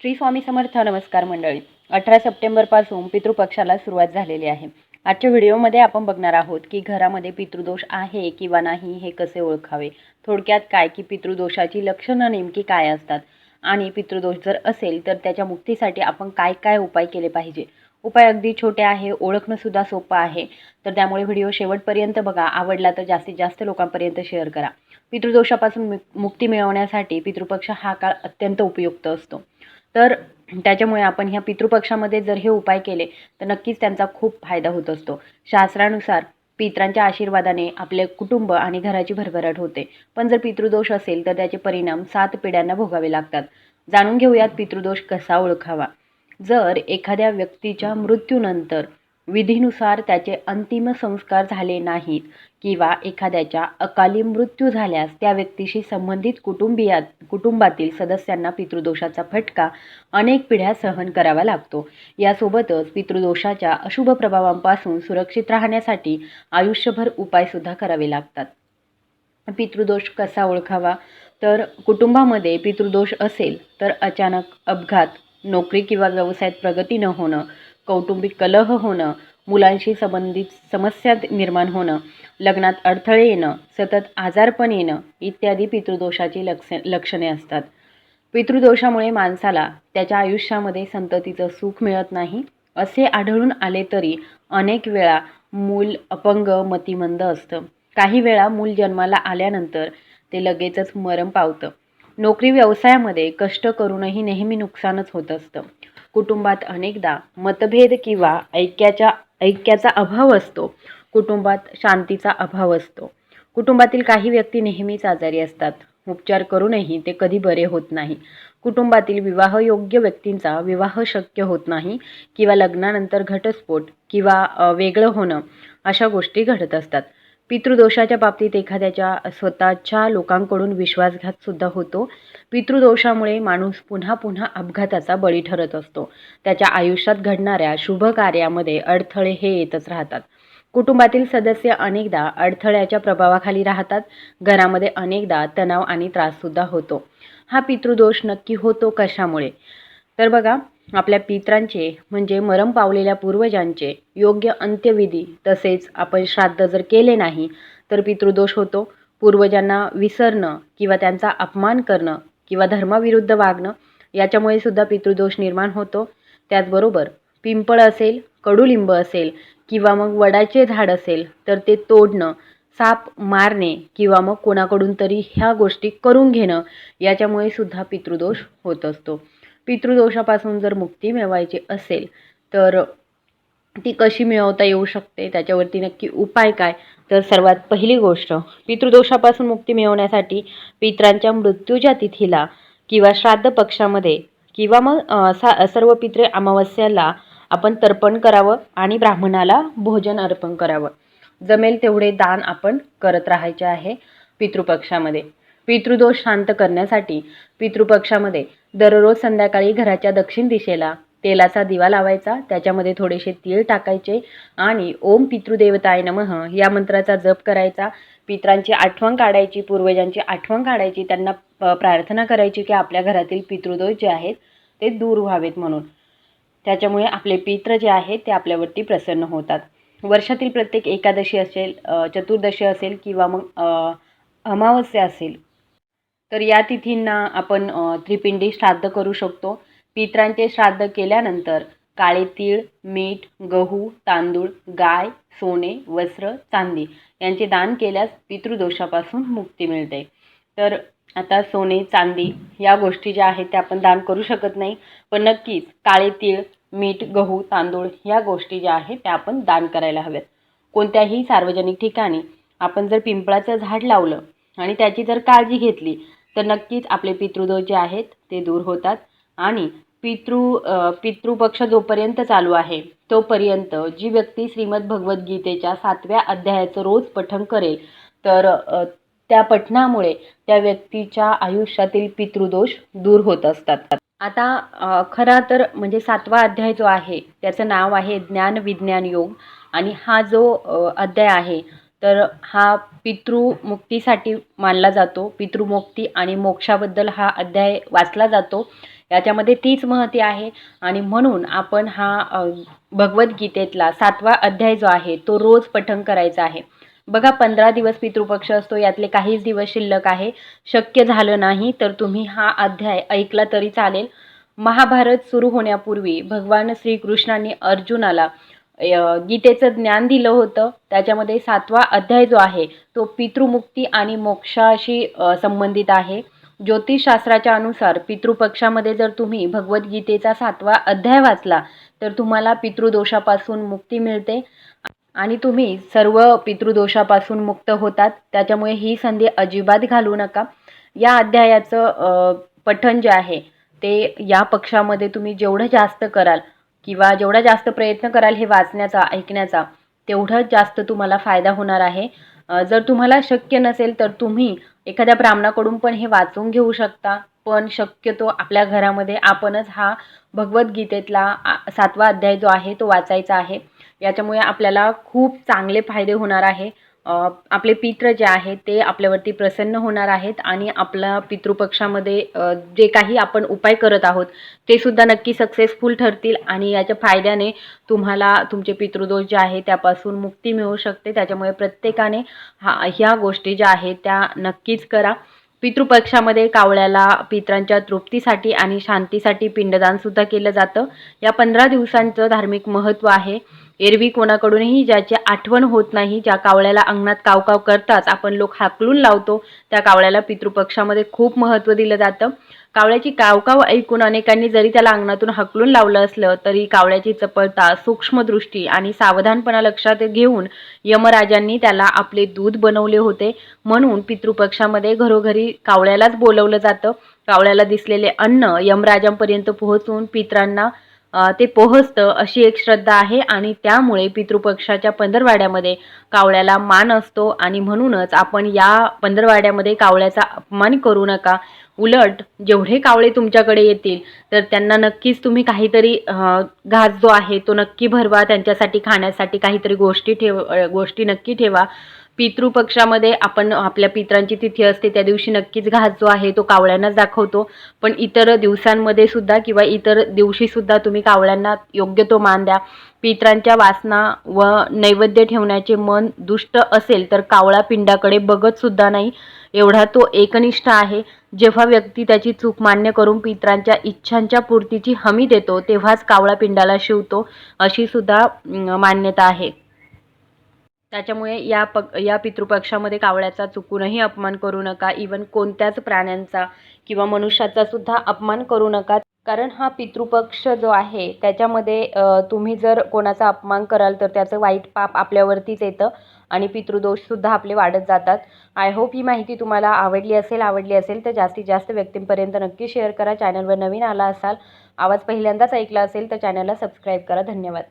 श्री स्वामी समर्थ नमस्कार मंडळी. अठरा सप्टेंबरपासून पितृपक्षाला सुरुवात झालेली आहे. आजच्या व्हिडिओमध्ये आपण बघणार आहोत की घरामध्ये पितृदोष आहे किंवा नाही हे कसे ओळखावे? थोडक्यात काय की पितृदोषाची लक्षणं नेमकी काय असतात? आणि पितृदोष जर असेल तर त्याच्या मुक्तीसाठी आपण काय काय उपाय केले पाहिजे? उपाय अगदी छोटे आहे ओळखणंसुद्धा सोपं आहे. तर त्यामुळे व्हिडिओ शेवटपर्यंत बघा. आवडला तर जास्तीत जास्त लोकांपर्यंत शेअर करा. पितृदोषापासून मुक्ती मिळवण्यासाठी पितृपक्ष हा काळ अत्यंत उपयुक्त असतो. तर त्याच्यामुळे आपण ह्या पितृपक्षामध्ये जर हे उपाय केले तर नक्कीच त्यांचा खूप फायदा होत असतो. शास्त्रानुसार पित्रांच्या आशीर्वादाने आपले कुटुंब आणि घराची भरभराट होते. पण जर पितृदोष असेल तर त्याचे परिणाम सात पिढ्यांना भोगावे लागतात. जाणून घेऊयात पितृदोष कसा ओळखावा. जर एखाद्या व्यक्तीच्या मृत्यूनंतर विधीनुसार त्याचे अंतिम संस्कार झाले नाहीत किंवा एखाद्याच्या अकाली मृत्यू झाल्यास त्या व्यक्तीशी संबंधित कुटुंबियात कुटुंबातील सदस्यांना पितृदोषाचा फटका अनेक पिढ्या सहन करावा लागतो. यासोबतच पितृदोषाच्या अशुभ प्रभावांपासून सुरक्षित राहण्यासाठी आयुष्यभर उपायसुद्धा करावे लागतात. पितृदोष कसा ओळखावा? तर कुटुंबामध्ये पितृदोष असेल तर अचानक अपघात नोकरी किंवा व्यवसायात प्रगती न होणं कौटुंबिक कलह होणं मुलांशी संबंधित समस्या निर्माण होणं लग्नात अडथळे येणं सतत आजारपण येणं इत्यादी पितृदोषाची लक्ष लक्षणे असतात. पितृदोषामुळे माणसाला त्याच्या आयुष्यामध्ये संततीचं सुख मिळत नाही असे आढळून आले तरी अनेक वेळा मूल अपंग मतिमंद असतं. काही वेळा मूल जन्माला आल्यानंतर ते लगेचच मरण पावतं. नोकरी व्यवसायामध्ये कष्ट करूनही नेहमी नुकसानच होत असतं. कुटुंबात अनेकदा मतभेद किंवा ऐक्याच्या ऐक्याचा अभाव असतो. कुटुंबात शांतीचा अभाव असतो. कुटुंबातील काही व्यक्ती नेहमीच आजारी असतात. उपचार करूनही ते कधी बरे होत नाही. कुटुंबातील विवाहयोग्य व्यक्तींचा विवाह शक्य होत नाही किंवा लग्नानंतर घटस्फोट किंवा वेगळं होणं अशा गोष्टी घडत असतात. पितृदोषाच्या बाबतीत एखाद्याच्या स्वतःच्या लोकांकडून विश्वासघातसुद्धा होतो. पितृदोषामुळे माणूस पुन्हा पुन्हा अपघाताचा बळी ठरत असतो. त्याच्या आयुष्यात घडणाऱ्या शुभ कार्यामध्ये अडथळे हे येतच राहतात. कुटुंबातील सदस्य अनेकदा अडथळ्याच्या प्रभावाखाली राहतात. घरामध्ये अनेकदा तणाव आणि त्राससुद्धा होतो. हा पितृदोष नक्की होतो कशामुळे? तर बघा आपल्या पित्रांचे म्हणजे मरम पावलेल्या पूर्वजांचे योग्य अंत्यविधी तसेच आपण श्राद्ध जर केले नाही तर पितृदोष होतो. पूर्वजांना विसरणं किंवा त्यांचा अपमान करणं किंवा धर्माविरुद्ध वागणं याच्यामुळे सुद्धा पितृदोष निर्माण होतो. त्याचबरोबर पिंपळ असेल कडुलिंब असेल किंवा मग वडाचे झाड असेल तर ते तोडणं साप मारणे किंवा मग कोणाकडून तरी ह्या गोष्टी करून घेणं याच्यामुळे सुद्धा पितृदोष होत असतो. पितृदोषापासून जर मुक्ती मिळवायची असेल तर ती कशी मिळवता येऊ शकते? त्याच्यावरती नक्की उपाय काय? तर सर्वात पहिली गोष्ट पितृदोषापासून मुक्ती मिळवण्यासाठी पित्रांच्या मृत्यूच्या तिथीला किंवा श्राद्ध पक्षामध्ये किंवा मग सा सर्व पित्रे अमावस्याला आपण तर्पण करावं आणि ब्राह्मणाला भोजन अर्पण करावं. जमेल तेवढे दान आपण करत राहायचे आहे पितृपक्षामध्ये. पितृदोष शांत करण्यासाठी पितृपक्षामध्ये दररोज संध्याकाळी घराच्या दक्षिण दिशेला तेलाचा दिवा लावायचा त्याच्यामध्ये थोडेसे तीळ टाकायचे आणि ओम पितृदेवताय नमः या मंत्राचा जप करायचा. पित्रांची आठवण काढायची पूर्वजांची आठवण काढायची त्यांना प्रार्थना करायची की आपल्या घरातील पितृदोष जे आहेत ते दूर व्हावेत म्हणून. त्याच्यामुळे आपले पित्र जे आहेत ते आपल्यावरती प्रसन्न होतात. वर्षातील प्रत्येक एकादशी असेल चतुर्दशी असेल किंवा मग अमावस्या असेल तर या तिथींना आपण त्रिपिंडी श्राद्ध करू शकतो. पित्रांचे श्राद्ध केल्यानंतर काळे तीळ मीठ गहू तांदूळ गाय सोने वस्त्र चांदी यांचे दान केल्यास पितृदोषापासून मुक्ती मिळते. तर आता सोने चांदी या गोष्टी ज्या आहेत त्या आपण दान करू शकत नाही. पण नक्कीच काळे तीळ मीठ गहू तांदूळ ह्या गोष्टी ज्या आहेत त्या आपण दान करायला हव्यात. कोणत्याही सार्वजनिक ठिकाणी आपण जर पिंपळाचं झाड लावलं आणि त्याची जर काळजी घेतली तर नक्कीच आपले पितृदोष जे आहेत ते दूर होतात आणि पितृ पितृपक्ष जोपर्यंत चालू आहे तोपर्यंत जी व्यक्ती श्रीमद भगवद्गीतेच्या सातव्या अध्यायाचं रोज पठण करेल तर त्या पठणामुळे त्या व्यक्तीच्या आयुष्यातील पितृदोष दूर होत असतात. आता खरा तर म्हणजे सातवा अध्याय जो आहे त्याचं नाव आहे ज्ञान विज्ञान योग आणि हा जो अध्याय आहे तर हा पितृमुक्तीसाठी मानला जातो. पितृमुक्ती आणि मोक्षाबद्दल हा अध्याय वाचला जातो. याच्यामध्ये तीच महती आहे. आणि म्हणून आपण हा भगवद्गीतेतला सातवा अध्याय जो आहे तो रोज पठण करायचा आहे. बघा पंधरा दिवस पितृपक्ष असतो यातले काहीच दिवस शिल्लक आहे. शक्य झालं नाही तर तुम्ही हा अध्याय ऐकला तरी चालेल. महाभारत सुरू होण्यापूर्वी भगवान श्रीकृष्णांनी अर्जुनाला गीतेचं ज्ञान दिलं होतं. त्याच्यामध्ये सातवा अध्याय जो आहे तो पितृमुक्ती आणि मोक्षाशी संबंधित आहे. ज्योतिषशास्त्राच्या अनुसार पितृपक्षामध्ये जर तुम्ही भगवद्गीतेचा सातवा अध्याय वाचला तर तुम्हाला पितृदोषापासून मुक्ती मिळते. आणि तुम्ही सर्व पितृदोषापासून मुक्त होतात. त्याच्यामुळे ही संधी अजिबात घालू नका. या अध्यायाचं पठण जे आहे ते या पक्षामध्ये तुम्ही जेवढं जास्त कराल किंवा जेवढा जास्त प्रयत्न कराल हे वाचण्याचा ऐकण्याचा तेवढं जास्त तुम्हाला फायदा होणार आहे. जर तुम्हाला शक्य नसेल तर तुम्ही एखाद्या ब्राह्मणाकडून पण हे वाचून घेऊ शकता. पण शक्यतो आपल्या घरामध्ये आपणच हा भगवद्गीतेतला सातवा अध्याय जो आहे तो वाचायचा आहे. याच्यामुळे आपल्याला खूप चांगले फायदे होणार आहे. आपले पित्र जे आहे ते आपल्यावरती प्रसन्न होणार आहेत आणि आपल्या पितृपक्षामध्ये जे काही आपण उपाय करत आहोत ते सुद्धा नक्की सक्सेसफुल ठरतील आणि याच्या फायद्याने तुम्हाला तुमचे पितृदोष जे आहे त्यापासून मुक्ती मिळू शकते. त्याच्यामुळे प्रत्येकाने हा ह्या गोष्टी ज्या आहेत त्या नक्कीच करा. पितृपक्षामध्ये कावळ्याला पित्रांच्या तृप्तीसाठी आणि शांतीसाठी पिंडदानसुद्धा केलं जातं. या पंधरा दिवसांचं धार्मिक महत्त्व आहे. एरवी कोणाकडूनही ज्याची आठवण होत नाही ज्या कावळ्याला अंगणात कावकाव करताच आपण लोक हाकलून लावतो. त्या कावळ्याला पितृपक्षामध्ये खूप महत्त्व दिलं जातं. कावळ्याची कावकाव ऐकून अनेकांनी जरी त्याला अंगणातून हकलून लावलं असलं तरी कावळ्याची चपळता सूक्ष्मदृष्टी आणि सावधानपणा लक्षात घेऊन यमराजांनी त्याला आपले दूध बनवले होते. म्हणून पितृपक्षामध्ये घरोघरी कावळ्यालाच बोलवलं जातं. कावळ्याला दिसलेले अन्न यमराजांपर्यंत पोहोचून पित्रांना ते पोहोचतं अशी एक श्रद्धा आहे आणि त्यामुळे पितृपक्षाच्या पंधरवाड्यामध्ये कावळ्याला मान असतो आणि म्हणूनच आपण या पंधरवाड्यामध्ये कावळ्याचा अपमान करू नका. उलट जेवढे कावळे तुमच्याकडे येतील तर त्यांना नक्कीच तुम्ही काहीतरी घास जो आहे तो नक्की भरवा त्यांच्यासाठी खाण्यासाठी काहीतरी गोष्टी ठेव गोष्टी नक्की ठेवा. पितृपक्षामध्ये आपण आपल्या पित्रांची तिथी असते त्या दिवशी नक्कीच घास जो आहे तो कावळ्यांनाच दाखवतो. पण इतर दिवसांमध्ये सुद्धा किंवा इतर दिवशी सुद्धा तुम्ही कावळ्यांना योग्य तो मान द्या. पित्रांच्या वासना व नैवेद्य ठेवण्याचे मन दुष्ट असेल तर कावळा पिंडाकडे बघत सुद्धा नाही. एवढा तो एकनिष्ठ आहे. जेव्हा व्यक्ती त्याची चूक मान्य करून पित्रांच्या इच्छांच्या पूर्तीची हमी देतो तेव्हाच कावळा पिंडाला शिवतो अशी सुद्धा मान्यता आहे. त्याच्यामुळे या पक या पितृपक्षामध्ये कावळ्याचा चुकूनही अपमान करू नका. इवन कोणत्याच प्राण्यांचा किंवा मनुष्याचा सुद्धा अपमान करू नका. कारण हा पितृपक्ष जो आहे त्याच्यामध्ये तुम्ही जर कोणाचा अपमान कराल तर त्याचं वाईट पाप आपल्यावरतीच येतं आणि पितृदोषसुद्धा आपले वाढत जातात. आय होप ही माहिती तुम्हाला आवडली असेल आवडली असेल तर जास्तीत जास्त व्यक्तींपर्यंत नक्की शेअर करा. चॅनलवर नवीन आला असाल आवाज पहिल्यांदाच ऐकला असेल तर चॅनलला सबस्क्राईब करा. धन्यवाद.